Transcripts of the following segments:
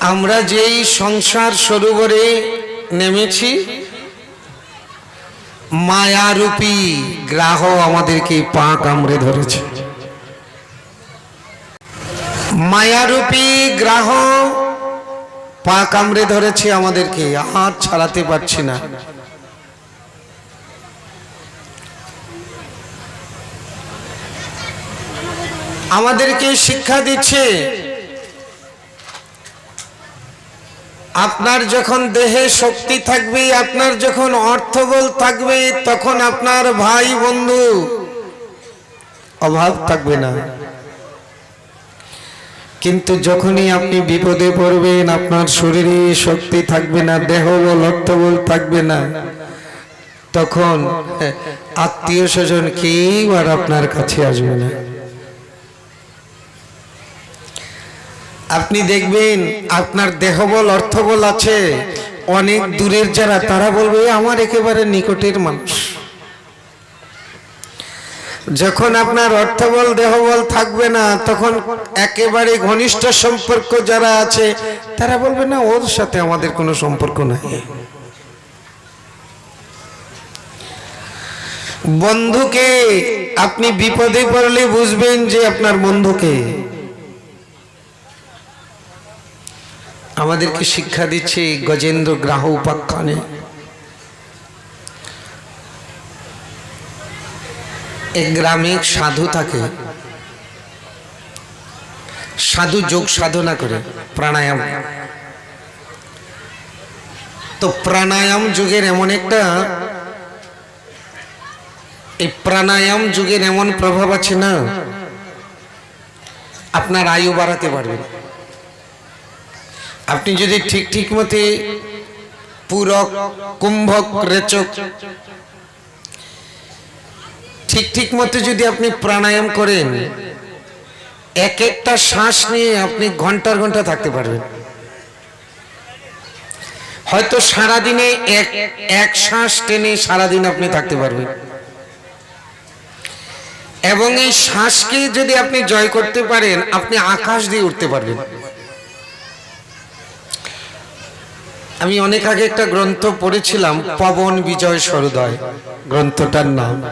আমরা যেই সংসার সরোবরে নেমেছি, মায়ারূপী গ্রাহ আমাদেরকে পা কামড়ে ধরেছে। মায়ারূপী গ্রাহ পা কামড়ে ধরেছে আমাদেরকে, আর ছাড়াতে পারছি না। আমাদেরকে শিক্ষা দিচ্ছে আপনার যখন দেহে শক্তি থাকবে, আপনার যখন অর্থবল থাকবে, তখন আপনার ভাই বন্ধু অভাব থাকবে না। কিন্তু যখনই আপনি বিপদে পড়বেন, আপনার শরীরে শক্তি থাকবে না, দেহ দেহবল অর্থবল থাকবে না, তখন আত্মীয় স্বজন কেউ আর আপনার কাছে আসবে না। আপনি দেখবেন আপনার দেহবল, অর্থবল আছে। অনেক দূরের যারা, তারা বলবে আমার একেবারে নিকটের মানুষ। যখন আপনার অর্থবল, দেহবল থাকবে না, তখন একেবারে ঘনিষ্ঠ সম্পর্ক যারা আছে, তারা বলবে, না, ওর সাথে আমাদের কোনো সম্পর্ক নাই। বন্ধুকে, আপনি বিপদে পড়লে বুঝবেন যে আপনার বন্ধুকে আমাদেরকে শিক্ষা দিচ্ছে গজেন্দ্র গ্রাহ উপাখ্যানে। এক গ্রামে সাধু থাকে। সাধু যোগ সাধনা করে, প্রাণায়াম। তো প্রাণায়াম যুগের এমন একটা, এই প্রাণায়াম যুগের এমন প্রভাব আছে না, আপনার আয়ু বাড়াতে পারবেন আপনি যদি ঠিক ঠিক মতে পূরক, কুম্ভক, রেচক, ঠিক ঠিক মতে যদি আপনি প্রাণায়াম করেন, এক একটা শ্বাস নিয়ে আপনি ঘণ্টার ঘণ্টা থাকতে পারবেন। হয়তো সারাদিনে এক এক শ্বাস টেনে সারাদিন আপনি থাকতে পারবেন। এবং এই শ্বাসকে যদি আপনি জয় করতে পারেন, আপনি আকাশ দিয়ে উঠতে পারবেন। আমি অনেক আগে একটা গ্রন্থ পড়েছিলাম, পবন বিজয় সরোদয়। গ্রন্থটার নাম।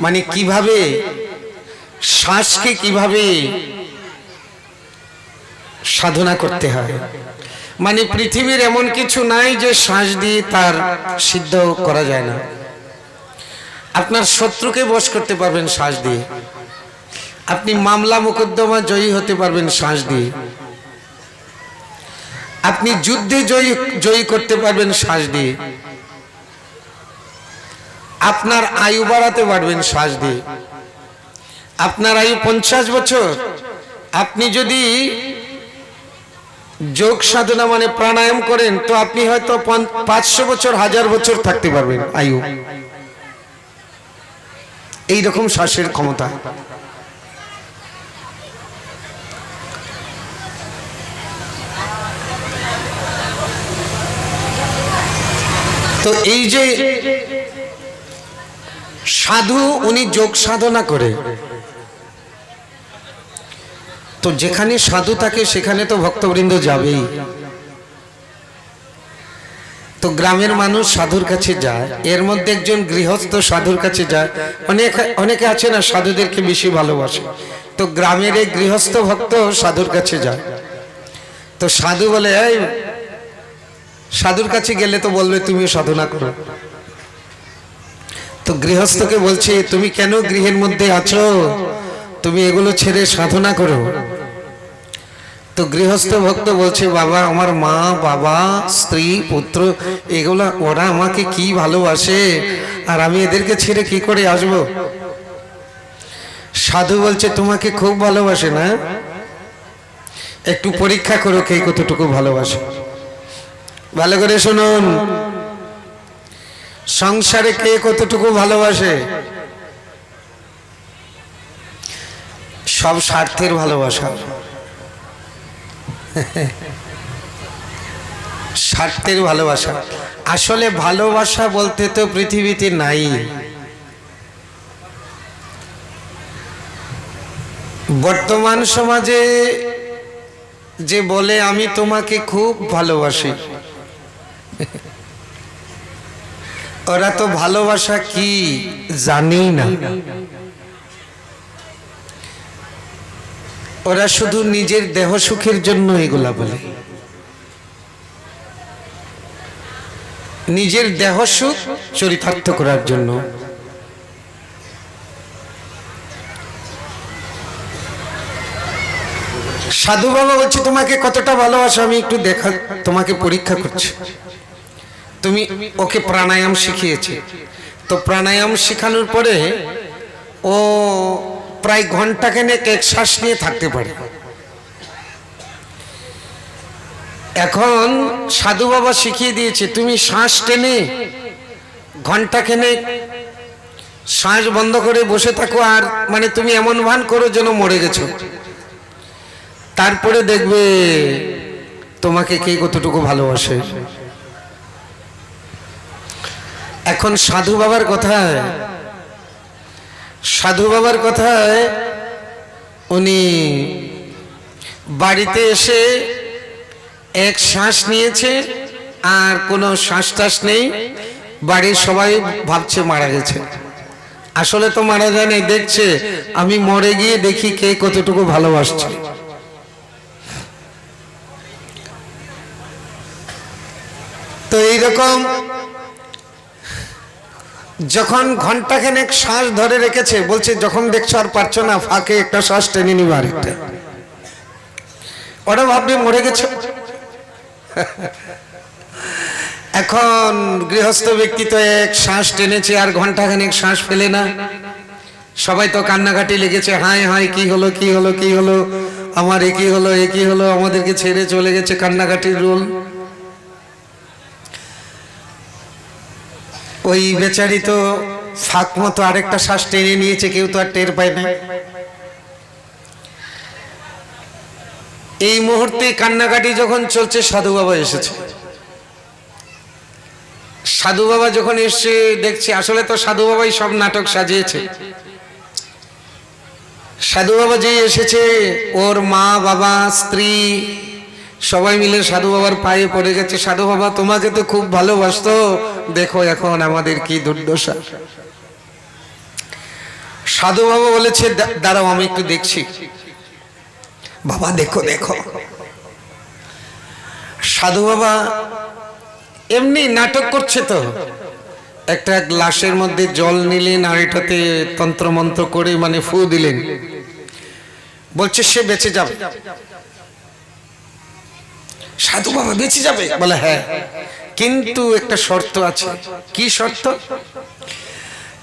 মানে কীভাবে শ্বাসকে কীভাবে সাধনা করতে হয়। মানে পৃথিবীর এমন কিছু নাই যে শ্বাস দিয়ে তার সিদ্ধ করা যায় না। আপনার শত্রুকে বশ করতে পারবেন শ্বাস দিয়ে। আপনি মামলা মোকদ্দমা জয়ী হতে পারবেন শ্বাস দিয়ে। আপনি যুদ্ধে জয়ী জয়ী করতে পারবেন শ্বাস দিয়ে। আপনার আয়ু বাড়াতে পারবেন শ্বাস দিয়ে। আপনার আয়ু পঞ্চাশ বছর। আপনি যদি যোগ সাধনা মানে প্রাণায়াম করেন, তো আপনি হয়তো পাঁচশো বছর, হাজার বছর থাকতে পারবেন আয়ু। এই রকম শ্বাসের ক্ষমতা। তো এই যে সাধু, উনি যোগ সাধনা করে। তো যেখানে সাধু থাকে, সেখানে তো ভক্তবৃন্দ যাবেই। তো গ্রামের মানুষ সাধুর কাছে যায়। এর মধ্যে একজন গৃহস্থ সাধুর কাছে যায়। অনেক, অনেকে আছে না, সাধুদেরকে বেশি ভালোবাসে। তো গ্রামের এই গৃহস্থ ভক্ত সাধুর কাছে যায়। তো সাধু বলে, এই সাধুর কাছে গেলে তো বলবে তুমি সাধনা করো। তো গৃহস্থকে বলছে, তুমি কেন গৃহের মধ্যে আছো? তুমি এগুলো ছেড়ে সাধনা করো। তো গৃহস্থ ভক্ত বলছে, বাবা, আমার মা, বাবা, স্ত্রী, পুত্র, এগুলা, ওরা আমাকে কি ভালোবাসে? আর আমি এদেরকে ছেড়ে কি করে আসব? সাধু বলছে, তোমাকে খুব ভালোবাসে না? একটু পরীক্ষা করো কে কতটুকু ভালোবাসে। ভালো করে শুনুন। সংসারে কে কতটুকু ভালোবাসে? সব স্বার্থের ভালোবাসা। স্বার্থের ভালোবাসা। আসলে ভালোবাসা বলতে তো পৃথিবীতে নাই। বর্তমান সমাজে যে বলে, আমি তোমাকে খুব ভালোবাসি। ওরা তো ভালোবাসা কি জানি না। ওরা শুধু নিজের দেহ সুখের জন্য এগুলা বলে। নিজের দেহ সুখ চরিতার্থ করার জন্য। সাধু বাবা বলছে, তোমাকে কতটা ভালোবাসো, আমি একটু দেখা, তোমাকে পরীক্ষা করছি। তুমি ওকে প্রাণায়াম শিখিয়েছে। তো প্রাণায়াম শেখানোর পরে ও প্রায় ঘণ্টা ঘন্টাখানেক এক শ্বাস নিয়ে থাকতে পারে। এখন সাধু বাবা শিখিয়ে দিয়েছে, তুমি শ্বাস টেনে ঘণ্টা ঘন্টাখানেক শ্বাস বন্ধ করে বসে থাকো আর মানে তুমি এমন ভান করো যেন মরে গেছো। তারপরে দেখবে তোমাকে কে কতটুকু ভালোবাসে? এখন সাধু বাবার কথায় সাধু বাবার কথায় উনি বাড়িতে এসে এক শ্বাস নিয়েছে আর কোনো শ্বাস টাস নেই। বাড়ির সবাই ভাবছে মারা গেছে। আসলে তো মারা যায় নাই দেখছে। আমি মরে গিয়ে দেখি কে কতটুকু ভালোবাসছে। তো এইরকম যখন ঘন্টাখানেক শ্বাস ধরে রেখেছে, বলছে, যখন দেখছ আর পারছ না, ফাঁকে একটা শ্বাস টেনে নিবে আরেকটা। ওরা ভাববে, মরে গেছে। এখন গৃহস্থ ব্যক্তি তো এক শ্বাস টেনেছে আর ঘন্টাখানেক শ্বাস ফেলে না। সবাই তো কান্নাকাটি লেগেছে, হায় হায়, কি হলো কি হলো কি হলো? আমার এ কি হলো, এ কি হলো? আমাদেরকে ছেড়ে চলে গেছে কান্নাকাটির রোল। ওই বেচারি তো ফাঁক মতো আরেকটা শ্বাস টেনে নিয়েছে, কেউ তো আর টের পায় না। এই মুহূর্তে কান্নাকাটি যখন চলছে, সাধু বাবা এসেছে। সাধু বাবা যখন এসছে দেখছি, আসলে তো সাধু বাবাই সব নাটক সাজিয়েছে। সাধু বাবা যে এসেছে, ওর মা, বাবা, স্ত্রী সবাই মিলে সাধু বাবার পায়ে পড়ে গেছে। সাধু বাবা, তোমাকে তো খুব ভালোবাসতো। দেখো এখন আমাদের কি দুর্দশা। সাধু বাবা বলেছে দাঁড়াও, আমি একটু দেখছি। বাবা, দেখো দেখো। সাধু বাবা এমনি নাটক করছে তো। একটা গ্লাসের মধ্যে জল নিলেন আর এটাতে তন্ত্রমন্ত্র করে মানে ফু দিলেন। বলছে, সে বেঁচে যাবে। সাধু বাবা বেঁচে যাবে? বলে হ্যাঁ কিন্তু একটা শর্ত আছে। কি শর্ত?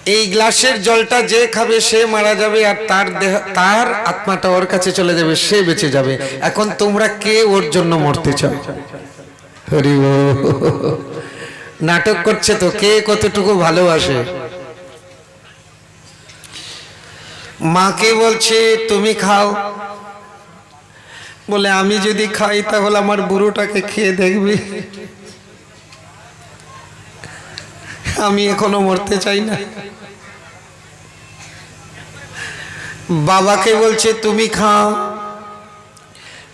এই গ্লাসের জলটা যে খাবে সে মারা যাবে আর তার দেহ, তার আত্মাটা ওর কাছে চলে যাবে, সে বেঁচে যাবে। এখন তোমরা কে ওর জন্য মরতে চাও? হরি। নাটক করছে তো, কে কতটুকু ভালোবাসে? মাকে বলছে, তুমি খাও বলে, আমি যদি খাই তাহলে আমার বুড়োটাকে খেয়ে দেখবি। আমি এখনও মরতে চাই না। বাবাকে বলছে, তুমি খাও।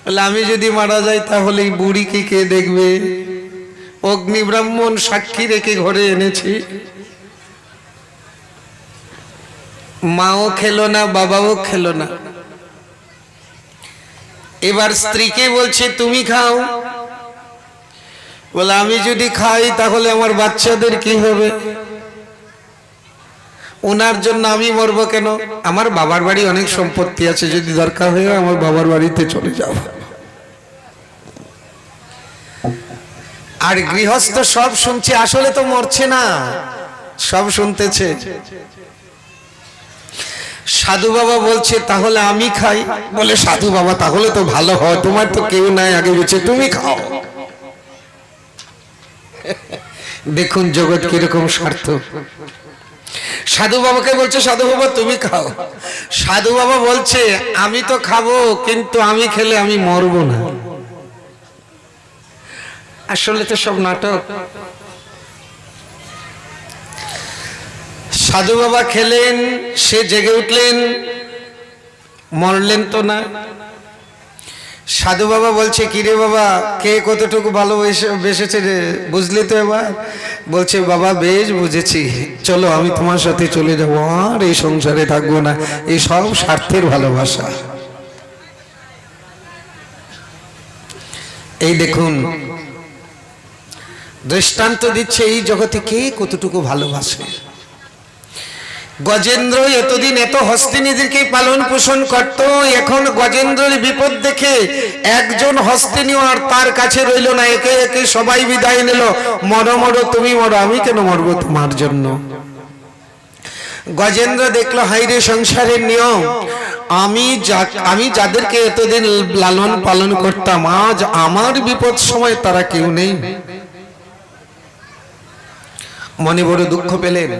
বলে, আমি যদি মারা যাই তাহলে এই বুড়িকে কে দেখবে? অগ্নি ব্রাহ্মণ সাক্ষী রেখে ঘরে এনেছি। মাও খেলো না, বাবাও খেলো না। এবার স্ত্রীকে বলছে, তুমি খাও। বলে, আমি যদি খাই, তাহলে আমার বাচ্চাদের কি হবে? ওনার জন্য আমি মরবো কেন? আমার বাবার বাড়ি অনেক সম্পত্তি আছে, যদি দরকার হয়ে আমার বাবার বাড়িতে চলে যাব আর গৃহস্থ সব শুনছে, আসলে তো মরছে না। সব শুনতেছে। সাধু বাবা বলছে, তাহলে আমি খাই। বলে, সাধু বাবা, তাহলে তো ভালো হয়, তোমার তো কেউ নাই আগে বেঁচে, তুমি খাও। দেখুন জগৎ কীরকম স্বার্থ সাধু বাবাকে বলছে, সাধু বাবা, তুমি খাও। সাধু বাবা বলছে, আমি তো খাব, কিন্তু আমি খেলে আমি মরবো না। আসলে তো সব নাটক। সাধু বাবা খেলেন, সে জেগে উঠলেন, মরলেন তো না। সাধু বাবা বলছে, কিরে বাবা, কে কতটুকু ভালোবেসে, বেসেছে রে? বুঝলি তো এবার? বলছে, বাবা, বেশ বুঝেছি। চলো, আমি তোমার সাথে চলে যাব। আর এই সংসারে থাকব না। এই সব স্বার্থের ভালোবাসা। এই দেখুন, দৃষ্টান্ত দিচ্ছে এই জগতে কে কতটুকু ভালোবাসে। গজেন্দ্র এতদিন এত হস্তিনীদেরকে পালন পোষণ করত, এখন গজেন্দ্রের বিপদ দেখে একজন হস্তিনী আর তার কাছে রইল না, একে একে সবাই বিদায় নিল। মরো মরো, তুমি মরো, আমি কেন মরবো তোমার জন্য? গজেন্দ্র দেখল হাইরে সংসারের নিয়ম, আমি যা, আমি যাদেরকে এতদিন লালন পালন করতাম, আজ আমার বিপদ সময় তারা কেউ নেই। মনে বড় দুঃখ পেলেন।